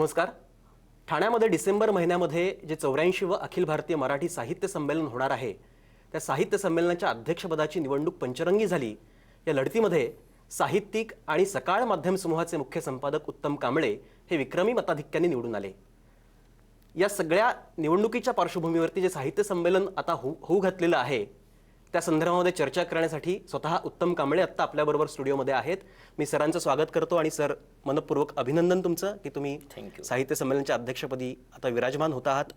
नमस्कार. ठाण्यामध्ये डिसेंबर महिन्यामध्ये जे चौऱ्याऐंशी व अखिल भारतीय मराठी साहित्य संमेलन होणार आहे त्या साहित्य संमेलनाच्या अध्यक्षपदाची निवडणूक पंचरंगी झाली. या लढतीमध्ये साहित्यिक आणि सकाळ माध्यम समूहाचे मुख्य संपादक उत्तम कांबळे हे विक्रमी मताधिक्याने निवडून आले. या सगळ्या निवडणुकीच्या पार्श्वभूमीवरती जे साहित्य संमेलन आता होऊ होऊ घातलेलं आहे त्या संदर्भामध्ये चर्चा करण्यासाठी स्वतः उत्तम कांबळे आत्ता आपल्याबरोबर स्टुडिओमध्ये आहेत. मी सरांचं स्वागत करतो आणि सर मनपूर्वक अभिनंदन तुमचं की तुम्ही Thank साहित्य संमेलनाच्या अध्यक्षपदी आता विराजमान होत आहात.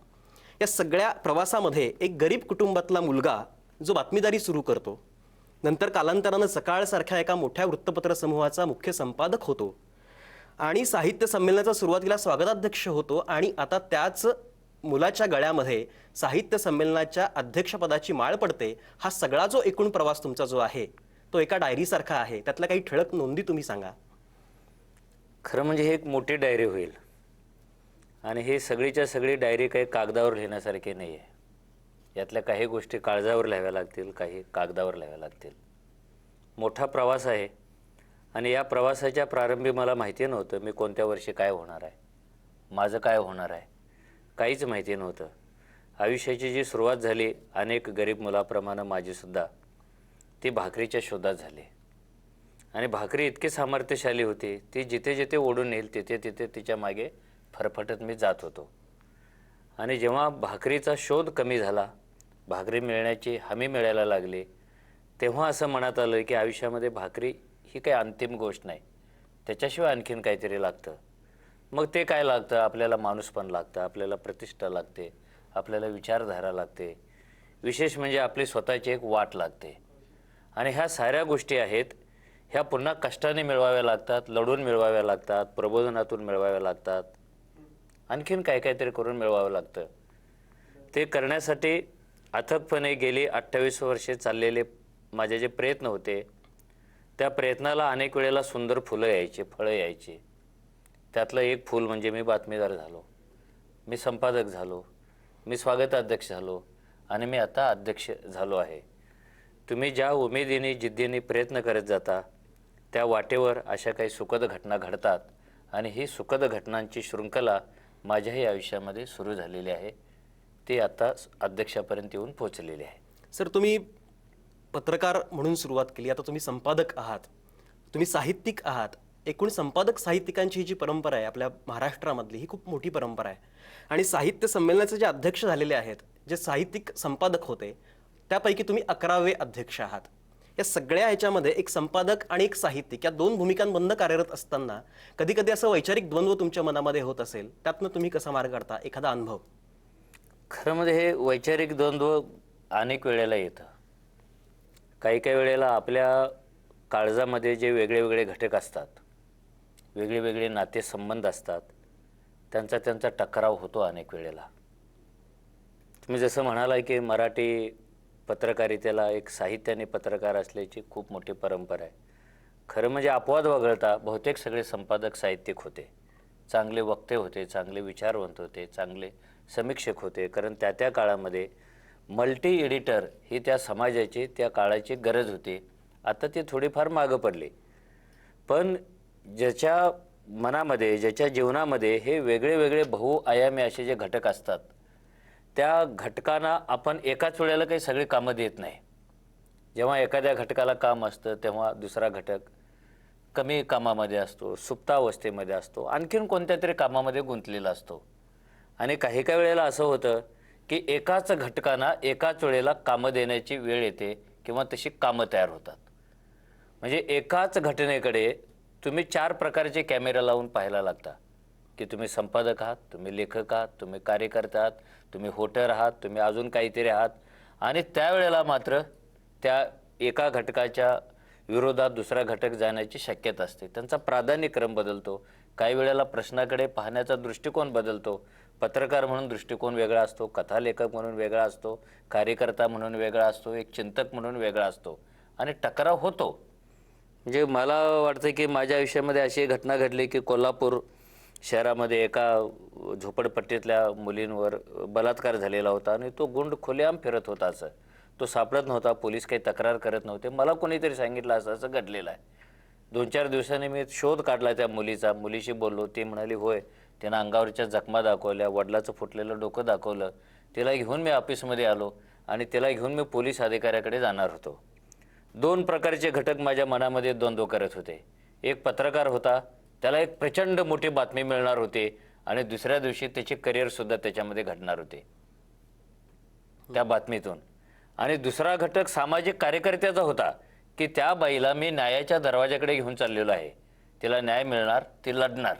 या सगळ्या प्रवासामध्ये एक गरीब कुटुंबातला मुलगा जो बातमीदारी सुरू करतो नंतर कालांतरानं सकाळसारख्या एका मोठ्या वृत्तपत्र समूहाचा मुख्य संपादक होतो आणि साहित्य संमेलनाचा सुरुवातीला स्वागताध्यक्ष होतो आणि आता त्याच मुलाच्या गळ्यामध्ये साहित्य संमेलनाच्या अध्यक्षपदाची माळ पडते हा सगळा जो एकूण प्रवास तुमचा जो आहे तो एका डायरीसारखा आहे. त्यातल्या काही ठळक नोंदी तुम्ही सांगा. खरं म्हणजे हे एक मोठी डायरी होईल. आणि हे सगळीच्या सगळी डायरी काही कागदावर लिहिण्यासारखे नाही आहे यातल्या काही गोष्टी काळजावर लिहाव्या लागतील काही कागदावर लिहाव्या लागतील. मोठा प्रवास आहे. आणि या प्रवासाच्या प्रारंभी मला माहिती नव्हतं मी कोणत्या वर्षी काय होणार आहे. माझं काय होणार आहे? काहीच माहिती नव्हतं. आयुष्याची जी सुरुवात झाली अनेक गरीब मुलाप्रमाणे माझीसुद्धा ती भाकरीच्या शोधात झाली. आणि भाकरी इतकी सामर्थ्यशाली होती ती जिथे जिथे ओढून येईल तिथे तिथे तिच्यामागे फरफटत मी जात होतो. आणि जेव्हा भाकरीचा शोध कमी झाला भाकरी मिळण्याची हमी मिळायला लागली तेव्हा असं मनात आलं की आयुष्यामध्ये भाकरी ही काही अंतिम गोष्ट नाही. त्याच्याशिवाय आणखीन काहीतरी लागतं. मग ते काय लागतं? आपल्याला माणूस पण लागतं आपल्याला प्रतिष्ठा लागते आपल्याला विचारधारा लागते. विशेष म्हणजे आपली स्वतःची एक वाट लागते. आणि ह्या साऱ्या गोष्टी आहेत ह्या पुन्हा कष्टाने मिळवाव्या लागतात लढून मिळवाव्या लागतात प्रबोधनातून मिळवाव्या लागतात. आणखीन काय काहीतरी करून मिळवावं लागतं. ते करण्यासाठी अथकपणे गेली अठ्ठावीस वर्षे चाललेले माझे जे प्रयत्न होते त्या प्रयत्नाला अनेक वेळेला सुंदर फुलं यायची फळं यायची. त्यातलं एक फूल म्हणजे मी बातमीदार झालो. मी संपादक झालो. मी स्वागताध्यक्ष झालो आणि मी आता अध्यक्ष झालो आहे. तुम्ही ज्या उमेदीने जिद्दीने प्रयत्न करत जाता त्या वाटेवर अशा काही सुखद घटना घडतात आणि ही सुखद घटनांची शृंखला माझ्याही आयुष्यामध्ये सुरू झालेली आहे. ती आता अध्यक्षापर्यंत येऊन पोचलेली आहे. सर तुम्ही पत्रकार म्हणून सुरुवात केली. आता तुम्ही संपादक आहात. तुम्ही साहित्यिक आहात. एकूण संपादक साहित्यिकांची ही जी परंपरा आहे आपल्या महाराष्ट्रामधली ही खूप मोठी परंपरा आहे. आणि साहित्य संमेलनाचे जे अध्यक्ष झालेले आहेत जे साहित्यिक संपादक होते त्यापैकी तुम्ही अकरावे अध्यक्ष आहात. या सगळ्या ह्याच्यामध्ये एक संपादक आणि एक साहित्यिक या दोन भूमिकांबंद कार्यरत असताना कधी कधी असं वैचारिक द्वंद्व तुमच्या मनामध्ये होत असेल त्यातनं तुम्ही कसा मार्ग काढता? एखादा अनुभव? खरं म्हणजे हे वैचारिक द्वंद्व अनेक वेळेला येतं. काही काही वेळेला आपल्या काळजामध्ये जे वेगळे वेगळे घटक असतात वेगळे वेगळे नातेसंबंध असतात. त्यांचा त्यांचा टकराव होतो अनेक वेळेला. तुम्ही जसं म्हणाला की मराठी पत्रकारितेला एक साहित्याने पत्रकार असल्याची खूप मोठी परंपरा आहे. खरं म्हणजे अपवाद वगळता बहुतेक सगळे संपादक साहित्यिक होते. चांगले वक्ते होते चांगले विचारवंत होते चांगले समीक्षक होते. कारण त्या त्या काळामध्ये मल्टी एडिटर ही त्या समाजाची त्या काळाची गरज होती. आता ती थोडीफार मागं पडली. पण ज्याच्या मनामध्ये ज्याच्या जीवनामध्ये हे वेगळे वेगळे बहुआयामी असे जे घटक असतात त्या घटकांना आपण एकाच वेळेला काही सगळी कामं देत नाही. जेव्हा एखाद्या घटकाला काम असतं तेव्हा दुसरा घटक कमी कामामध्ये असतो सुप्तावस्थेमध्ये असतो आणखीन कोणत्या तरी कामामध्ये गुंतलेला असतो. आणि काही काही वेळेला असं होतं की एकाच घटकांना एकाच वेळेला कामं देण्याची वेळ येते किंवा तशी कामं तयार होतात. म्हणजे एकाच घटनेकडे तुम्ही चार प्रकारचे कॅमेरा लावून पाहायला लागता. की तुम्ही संपादक आहात तुम्ही लेखक आहात तुम्ही कार्यकर्ता आहात तुम्ही होटर आहात तुम्ही अजून काहीतरी आहात. आणि त्यावेळेला मात्र त्या एका घटकाच्या विरोधात दुसरा घटक जाण्याची शक्यता असते. त्यांचा प्राधान्यक्रम बदलतो. काही वेळेला प्रश्नाकडे पाहण्याचा दृष्टिकोन बदलतो. पत्रकार म्हणून दृष्टिकोन वेगळा असतो कथालेखक म्हणून वेगळा असतो कार्यकर्ता म्हणून वेगळा असतो एक चिंतक म्हणून वेगळा असतो. आणि टकराव होतो. म्हणजे मला वाटतं की माझ्या आयुष्यामध्ये अशी घटना घडली की कोल्हापूर शहरामध्ये एका झोपडपट्टीतल्या मुलींवर बलात्कार झालेला होता आणि तो गुंड खुलेआम फिरत होता असं. तो सापडत नव्हता पोलीस काही तक्रार करत नव्हते. मला कोणीतरी सांगितलं असं असं घडलेलं आहे. दोन चार दिवसांनी मी शोध काढला त्या मुलीचा. मुलीशी बोललो ती म्हणाली होय त्यानं अंगावरच्या जखमा दाखवल्या वडिलाचं फुटलेलं डोकं दाखवलं. तिला घेऊन मी ऑफिसमध्ये आलो आणि तिला घेऊन मी पोलीस अधिकाऱ्याकडे जाणार होतो. दोन प्रकारचे घटक माझ्या मनामध्ये द्वंद्व करत होते. एक पत्रकार होता त्याला एक प्रचंड मोठी बातमी मिळणार होती आणि दुसऱ्या दिवशी त्याचे करिअरसुद्धा त्याच्यामध्ये घडणार होते. त्या बातमीतून. आणि दुसरा घटक सामाजिक कार्यकर्त्याचा होता की त्या बाईला मी न्यायाच्या दरवाजाकडे घेऊन चाललेलो आहे. तिला न्याय मिळणार ती लढणार.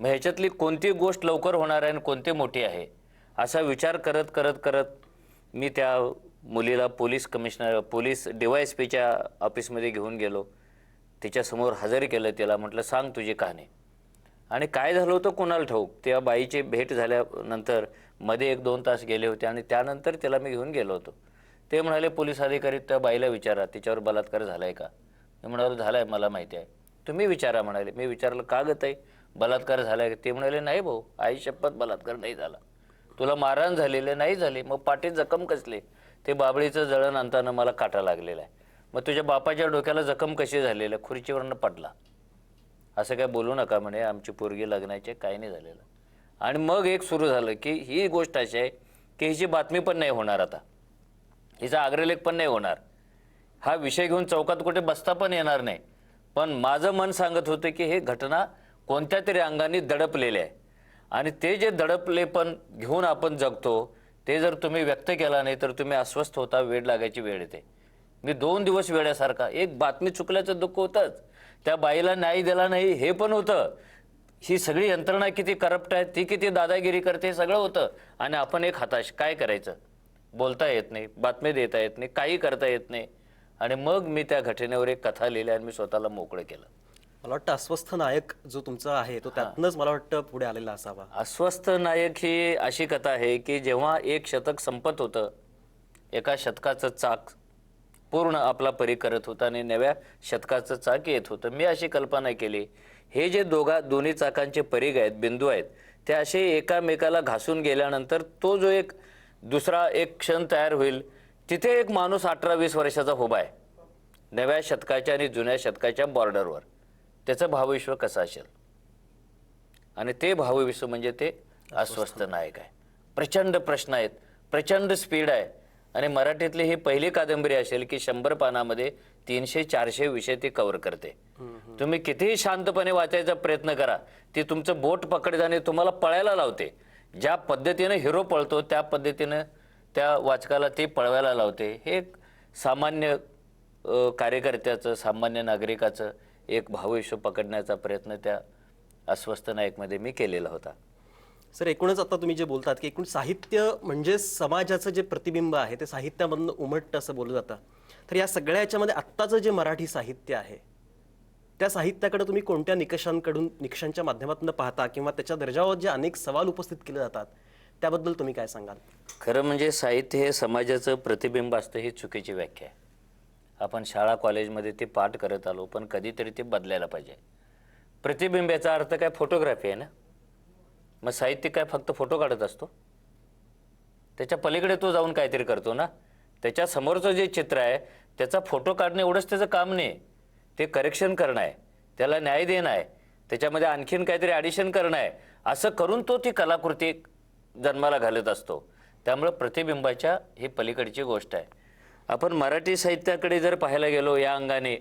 मग ह्याच्यातली कोणती गोष्ट लवकर होणार आहे आणि कोणती मोठी आहे? असा विचार करत करत करत मी त्या मुलीला police commissioner police D Y S पीच्या ऑफिसमध्ये घेऊन गेलो. तिच्यासमोर हजर केलं तिला म्हटलं सांग तुझी कहाणी. आणि काय झालं होतं कुणाला ठाऊक? त्या बाईची भेट झाल्यानंतरमध्ये एक दोन तास गेले होते आणि त्यानंतर त्याला मी घेऊन गेलो होतो. ते म्हणाले पोलीस अधिकारी त्या बाईला विचारा तिच्यावर बलात्कार झाला आहे का? मी म्हणालो झाला आहे मला माहिती आहे. तुम्ही विचारा म्हणाले. मी विचारलं का गत आहे बलात्कार झाला आहे ते म्हणाले नाही भाऊ आई शपथ बलात्कार नाही झाला. तुला मारहाण झालेले नाही झाली मग पाठीत जखम कसले? ते बाबळीचं जळण आणताना मला काटा लागलेला आहे. मग तुझ्या बापाच्या डोक्याला जखम कशी झालेलं? आहे खुर्चीवरनं पडला. असं काय बोलू नका म्हणे आमची पोरगी लग्नाचे काही नाही झालेलं. आणि मग एक सुरू झालं की ही गोष्ट अशी आहे की हिची बातमी पण नाही होणार आता. हिचा आग्रलेख पण नाही होणार. हा विषय घेऊन चौकात कुठे बसता पण येणार नाही. पण माझं मन सांगत होतं की हे घटना कोणत्या तरी अंगाने दडपलेले आहे. आणि ते जे दडपले पण घेऊन आपण जगतो ते जर तुम्ही व्यक्त केला नाही तर तुम्ही अस्वस्थ होता वेळ लागायची वेळ येते. मी दोन दिवस वेळासारखा एक बातमी चुकल्याचं दुःख होतंच. त्या बाईला न्याय दिला नाही हे पण होतं. ही सगळी यंत्रणा किती करप्ट आहे ती किती दादागिरी करते हे सगळं होतं. आणि आपण एक हताश काय करायचं? बोलता येत नाही बातमी देता येत नाही काही करता येत नाही. आणि मग मी त्या घटनेवर एक कथा लिहिली आणि मी स्वतःला मोकळं केलं. मला वाटतं अस्वस्थ नायक जो तुमचा आहे तो त्यातनंच मला वाटतं पुढे आलेला असावा. अस्वस्थ नायक ही अशी कथा आहे की जेव्हा एक शतक संपत होतं एका शतकाचं चाक पूर्ण आपला परी करत होता आणि नव्या शतकाचं चाक येत होतं. मी अशी कल्पना केली हे जे दोघा दोन्ही चाकांचे परीग आहेत बिंदू आहेत ते असे एकामेकाला घासून गेल्यानंतर तो जो एक दुसरा एक क्षण तयार होईल तिथे एक माणूस अठरा वीस वर्षाचा उभा आहे. नव्या शतकाच्या आणि जुन्या शतकाच्या बॉर्डरवर त्याचं भावविश्व कसं असेल? आणि ते भावविश्व म्हणजे ते अस्वस्थ नायक आहे. प्रचंड प्रश्न आहेत. प्रचंड स्पीड आहे. आणि मराठीतली ही पहिली कादंबरी असेल की शंभर पानामध्ये तीनशे चारशे विषय ती कव्हर करते. तुम्ही कितीही शांतपणे वाचायचा प्रयत्न करा. ती तुमचं बोट पकडते आणि तुम्हाला पळायला लावते. ज्या पद्धतीनं हिरो पळतो त्या पद्धतीनं त्या वाचकाला ती पळवायला लावते. हे एक सामान्य कार्यकर्त्याचं सामान्य नागरिकाचं एक भावविश्व पकडण्याचा प्रयत्न त्या अस्वस्थ नायकमध्ये मी केलेला होता. सर एकूणच आता तुम्ही जे बोलतात की एकूण साहित्य म्हणजे समाजाचं जे प्रतिबिंब आहे ते साहित्यामधनं उमटतं असं बोललं जातं. तर या सगळ्या याच्यामध्ये आत्ताचं जे मराठी साहित्य आहे त्या साहित्याकडे तुम्ही कोणत्या निकषांकडून निकषांच्या माध्यमातून पाहता किंवा त्याच्या दर्जावर जे अनेक सवाल उपस्थित केले जातात त्याबद्दल तुम्ही काय सांगाल? खरं म्हणजे साहित्य हे समाजाचं प्रतिबिंब असतं ही चुकीची व्याख्या आहे. आपण शाळा कॉलेजमध्ये ते पाठ करत आलो पण कधीतरी ते बदलायला पाहिजे. प्रतिबिंबाचा अर्थ काय? फोटोग्राफी आहे ना? मग साहित्य काय? फक्त फोटो काढत असतो. त्याच्या पलीकडे तो जाऊन काहीतरी करतो ना? त्याच्यासमोरचं जे चित्र आहे त्याचा फोटो काढणे एवढंच त्याचं काम नाही. ते करेक्शन करणं आहे. त्याला न्याय देणं आहे. त्याच्यामध्ये आणखीन काहीतरी ॲडिशन करणं आहे. असं करून तो ती कलाकृती जन्माला घालत असतो. त्यामुळं प्रतिबिंबाच्या ही पलीकडची गोष्ट आहे. आपण मराठी साहित्याकडे जर पाहायला गेलो या अंगाने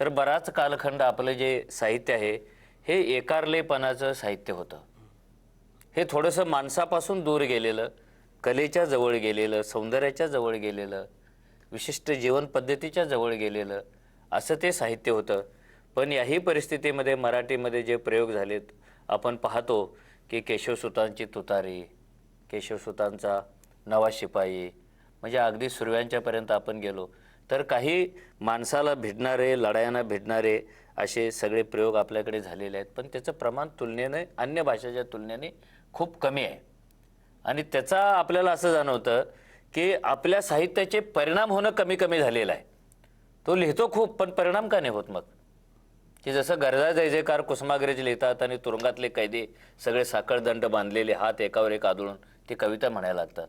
तर बराच कालखंड आपलं जे साहित्य आहे हे एकारलेपणाचं साहित्य होतं. हे थोडंसं माणसापासून दूर गेलेलं कलेच्या जवळ गेलेलं सौंदर्याच्या जवळ गेलेलं विशिष्ट जीवनपद्धतीच्या जवळ गेलेलं असं ते साहित्य होतं. पण याही परिस्थितीमध्ये मराठीमध्ये जे प्रयोग झालेत आपण पाहतो की केशवसुतांची तुतारी केशवसुतांचा नवा शिपाई म्हणजे अगदी सुरव्यांच्यापर्यंत आपण गेलो तर काही माणसाला भिडणारे लढायांना भिडणारे असे सगळे प्रयोग आपल्याकडे झालेले आहेत. पण त्याचं प्रमाण तुलनेने अन्य भाषेच्या तुलनेने खूप कमी आहे. आणि त्याचा आपल्याला असं जाणवतं की आपल्या साहित्याचे परिणाम होणं कमी कमी झालेलं आहे. तो लिहितो खूप पण परिणाम का नाही होत मग? की जसं गरजा जय जयकार कुसुमाग्रज लिहितात आणि तुरुंगातले कैदी सगळे साखळदंड बांधलेले हात एकावर एक आदळून ती कविता म्हणायला लागतात.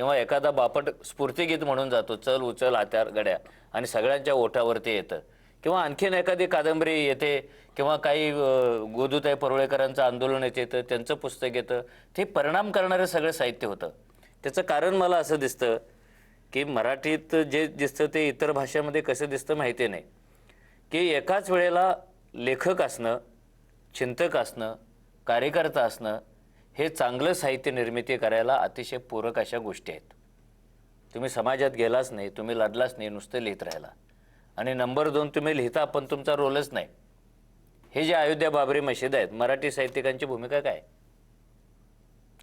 किंवा एखादा बापट स्फूर्तीगीत म्हणून जातो चल उचल आत्यार गड्या आणि सगळ्यांच्या ओठावरती येतं. किंवा आणखीन एखादी कादंबरी येते किंवा काही गोदूताई परुळेकरांचं आंदोलन येते तर त्यांचं पुस्तक येतं. ते परिणाम करणारं सगळं साहित्य होतं. त्याचं कारण मला असं दिसतं की मराठीत जे दिसतं ते इतर भाषेमध्ये कसं दिसतं माहिती नाही. की एकाच वेळेला लेखक असणं चिंतक असणं कार्यकर्ता असणं हे चांगलं साहित्य निर्मिती करायला अतिशय पूरक अशा गोष्टी आहेत. तुम्ही समाजात गेलाच नाही तुम्ही लढलाच नाही नुसतं लिहित राहिला. आणि नंबर दोन तुम्ही लिहिता पण तुमचा रोलच नाही. हे जे अयोध्या बाबरी मशीद आहेत मराठी साहित्यिकांची भूमिका काय?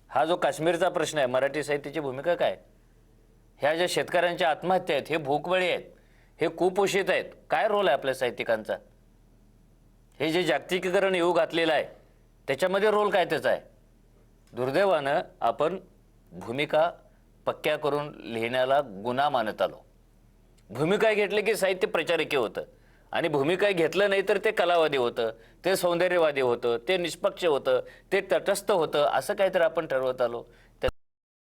हा जो काश्मीरचा प्रश्न आहे मराठी साहित्याची भूमिका काय? ह्या ज्या शेतकऱ्यांच्या आत्महत्या आहेत हे भूकबळी आहेत हे कुपोषित आहेत काय रोल आहे आपल्या साहित्यिकांचा? हे जे जागतिकीकरण येऊ घातलेलं आहे त्याच्यामध्ये रोल काय त्याचा आहे? दुर्दैवानं आपण भूमिका पक्क्या करून लिहिण्याला गुन्हा मानत आलो. भूमिका घेतली की साहित्य प्रचारिके होतं. आणि भूमिका घेतलं नाही तर ते कलावादी होतं ते सौंदर्यवादी होतं ते निष्पक्ष होतं ते तटस्थ होतं असं काहीतरी आपण ठरवत आलो.